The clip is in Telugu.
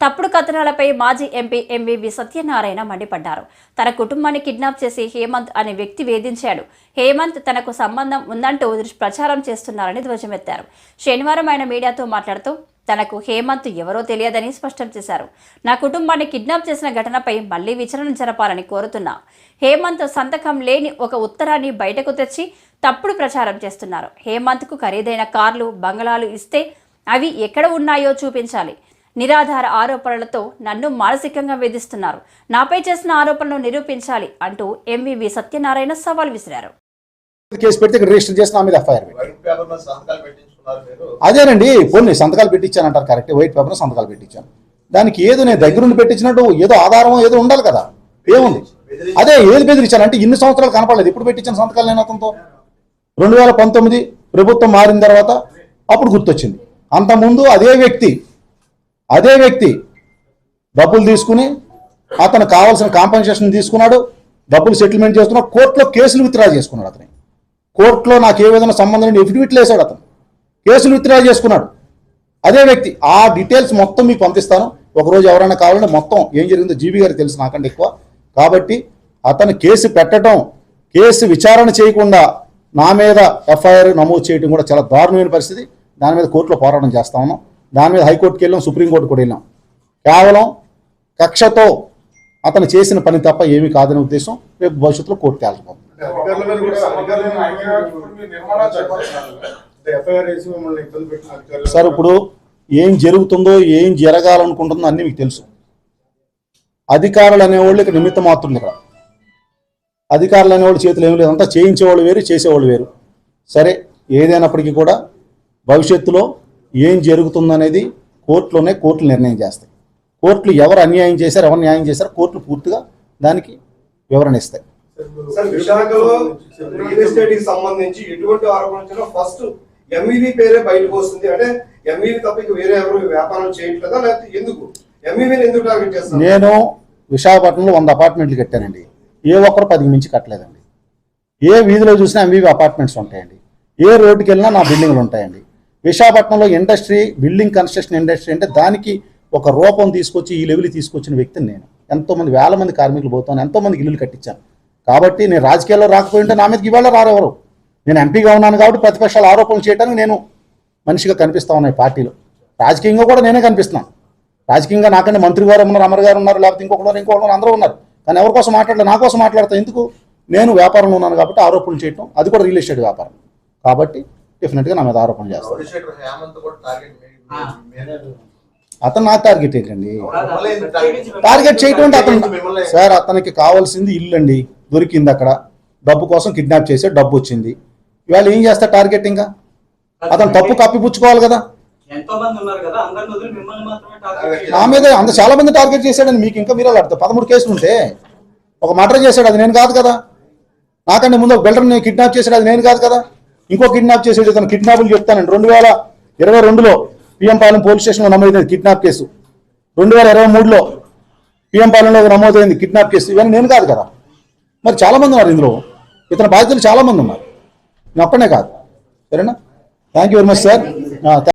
తప్పుడు కథనాలపై మాజీ ఎంపీ ఎంవివి సత్యనారాయణ మండిపడ్డారు. తన కుటుంబాన్ని కిడ్నాప్ చేసి హేమంత్ అనే వ్యక్తి వేధించాడు. హేమంత్ తనకు సంబంధం ఉందంటూ ప్రచారం చేస్తున్నారని ధ్వజమెత్తారు. శనివారం ఆయన మీడియాతో మాట్లాడుతూ తనకు హేమంత్ ఎవరో తెలియదని స్పష్టం చేశారు. నా కుటుంబాన్ని కిడ్నాప్ చేసిన ఘటనపై మళ్ళీ విచారణ జరపాలని కోరుతున్నా. హేమంత్ సంతకం లేని ఒక ఉత్తరాన్ని బయటకు తెచ్చి తప్పుడు ప్రచారం చేస్తున్నారు. హేమంత్కు ఖరీదైన కార్లు బంగళాలు ఇస్తే అవి ఎక్కడ ఉన్నాయో చూపించాలి. నిరాధార ఆరోపణలతో నన్ను మానసికంగా వేధిస్తున్నారు. నాపై చేసిన ఆరోపణలు నిరూపించాలి అంటూ ఎంవివి సత్యనారాయణ సవాల్ విసిరారు. కేసు పెడితే ఇక్కడ రిజిస్టర్ చేసి నా మీద ఎఫ్ఐఆర్ పెట్టి. వైట్ పేపర్ మీద సంతకాలు పెట్టించుకున్నారు మీరు? అదేనండి పోనీ సంతకాలు పెట్టించాను అంటారు కరెక్ట్ వైట్ పేపర్ సంతకాలు పెట్టించాను. దానికి ఏదో నేను దగ్గరుండి పెట్టించినట్టు ఏదో ఆధారం ఏదో ఉండాలి కదా. ఏముంది? అదే ఏది బెదిరించాను అంటే ఇన్ని సంవత్సరాలు కనపడలేదు. ఇప్పుడు పెట్టించిన సంతకాలు నేను అతనితో? రెండు వేల పంతొమ్మిది ప్రభుత్వం మారిన తర్వాత అప్పుడు గుర్తొచ్చింది. అంతకుముందు అదే వ్యక్తి అదే వ్యక్తి డబ్బులు తీసుకుని అతను కావాల్సిన కాంపెన్సేషన్ తీసుకున్నాడు డబ్బులు సెటిల్మెంట్ చేస్తున్నాడు కోర్టులో కేసులు విత్డ్రా చేసుకున్నాడు అతని. కోర్టులో నాకు ఏ విధంగా సంబంధం లేని ఎఫిడవిట్లు వేశాడు అతను. కేసులు విత్డ్రా చేసుకున్నాడు. అదే వ్యక్తి ఆ డీటెయిల్స్ మొత్తం మీకు పంపిస్తాను. ఒకరోజు ఎవరైనా కావాలంటే మొత్తం ఏం జరిగిందో జీబీ గారికి తెలుసు నాకంటే ఎక్కువ. కాబట్టి అతను కేసు పెట్టడం కేసు విచారణ చేయకుండా నా మీద ఎఫ్ఐఆర్ నమోదు చేయడం కూడా చాలా దారుణమైన పరిస్థితి. దాని మీద కోర్టులో పోరాటం చేస్తా ఉన్నాం. దాని మీద హైకోర్టుకి వెళ్ళాం సుప్రీంకోర్టు కూడా వెళ్ళాం. కేవలం కక్షతో అతను చేసిన పని తప్ప ఏమీ కాదనే ఉద్దేశం రేపు భవిష్యత్తులో పెట్టిన అధికారులు సార్ ఇప్పుడు ఏం జరుగుతుందో ఏం జరగాలనుకుంటుందో అన్నీ మీకు తెలుసు. అధికారులు అనేవాళ్ళు ఇక్కడ నిమిత్త మాత్రులు ఇక్కడ. అధికారులు అనేవాళ్ళు చేతులు ఏమి లేదు. అంతా చేయించేవాళ్ళు వేరు చేసేవాళ్ళు వేరు. సరే ఏదైనప్పటికీ కూడా భవిష్యత్తులో ఏం జరుగుతుందనేది కోర్టులోనే కోర్టులు నిర్ణయం చేస్తాయి. కోర్టులు ఎవరు అన్యాయం చేశారు ఎవరు న్యాయం చేశారు కోర్టులు పూర్తిగా దానికి వివరణ ఇస్తాయి. విశాఖలో రియల్ ఎస్టేట్కి సంబంధించి ఎటువంటి ఆరోపణ ఫస్ట్ ఎంఈవి పేరే బయటకు వస్తుంది. అంటే ఎంఈవి తప్ప ఇక వేరే ఎవరు వ్యాపారం చేయట్లేదా? లేకపోతే ఎందుకు? ఎంఈవిని ఎందుకు టార్గెట్ నేను విశాఖపట్నంలో వంద అపార్ట్మెంట్లు కట్టానండి. ఏ ఒక్కరు పదికి మించి కట్టలేదండి. ఏ వీధిలో చూసినా ఎంవీవీ అపార్ట్మెంట్స్ ఉంటాయండి. ఏ రోడ్డుకి వెళ్ళినా నా బిల్డింగ్లు ఉంటాయండి. విశాఖపట్నంలో ఇండస్ట్రీ బిల్డింగ్ కన్స్ట్రక్షన్ ఇండస్ట్రీ అంటే దానికి ఒక రూపం తీసుకొచ్చి ఈ లెవెల్ తీసుకొచ్చిన వ్యక్తిని నేను. ఎంతోమంది వేల మంది కార్మికులు పోతాను ఎంతోమందికి ఇల్లులు కట్టించాను. కాబట్టి నేను రాజకీయాల్లో రాకపోయి ఉంటే నా మీదకి ఇవాళ రారెవరు? నేను ఎంపీగా ఉన్నాను కాబట్టి ప్రతిపక్షాలు ఆరోపణలు చేయడానికి నేను మనిషిగా కనిపిస్తా ఉన్నాయి పార్టీలో. రాజకీయంగా కూడా నేనే కనిపిస్తున్నాను. రాజకీయంగా నాకంటే మంత్రి గారు ఉన్నారు అమర్ గారు ఉన్నారు లేకపోతే ఇంకొకరు ఉన్నారు, ఇంకొకరు అందరూ ఉన్నారు. కానీ ఎవరి కోసం మాట్లాడలేదు నా కోసం మాట్లాడతాను ఎందుకు? నేను వ్యాపారంలో ఉన్నాను కాబట్టి ఆరోపణలు చేయటం అది కూడా రియల్ ఎస్టేట్ వ్యాపారం. కాబట్టి డెఫినెట్గా నా మీద ఆరోపణలు చేస్తాను. అతను నా టార్గెట్ ఏంటండి? టార్గెట్ టార్గెట్ చేయటం అంటే అతను మిమ్మల్ని సార్ అతనికి కావాల్సింది ఇల్లు అండి దొరికింది అక్కడ. డబ్బు కోసం కిడ్నాప్ చేసే డబ్బు వచ్చింది. ఇవాళ ఏం చేస్తా టార్గెట్ ఇంకా? అతను తప్పు కప్పిపుచ్చుకోవాలి కదా. ఎంతో మంది ఉన్నారు కదా అందరిని వదిలి మిమ్మల్ని మాత్రమే టార్గెట్ నా మీద అంత చాలా మంది టార్గెట్ చేశాడని మీకు ఇంకా మీరు అడుగుతారు పదమూడు కేసులు ఉంటే ఒక మర్డర్ చేశాడు అది నేను కాదు కదా. నాకంటే ముందు ఒక బిల్డర్ని కిడ్నాప్ చేశాడు అది నేను కాదు కదా. ఇంకో కిడ్నాప్ చేసేది తను కిడ్నాపులు చెప్తానండి. రెండు వేల ఇరవై రెండులో పిఎం పాలెం పోలీస్ స్టేషన్లో నమోదైంది కిడ్నాప్ కేసు. రెండు వేల ఇరవై మూడులో పిఎం పాలెంలో నమోదైంది కిడ్నాప్ కేసు. ఇవన్నీ నేను కాదు కదా. మరి చాలా మంది ఉన్నారు ఇందులో. ఇతని బాధితులు చాలామంది ఉన్నారు. నేను ఒక్కనే కాదు. సరేనా? Thank you very much sir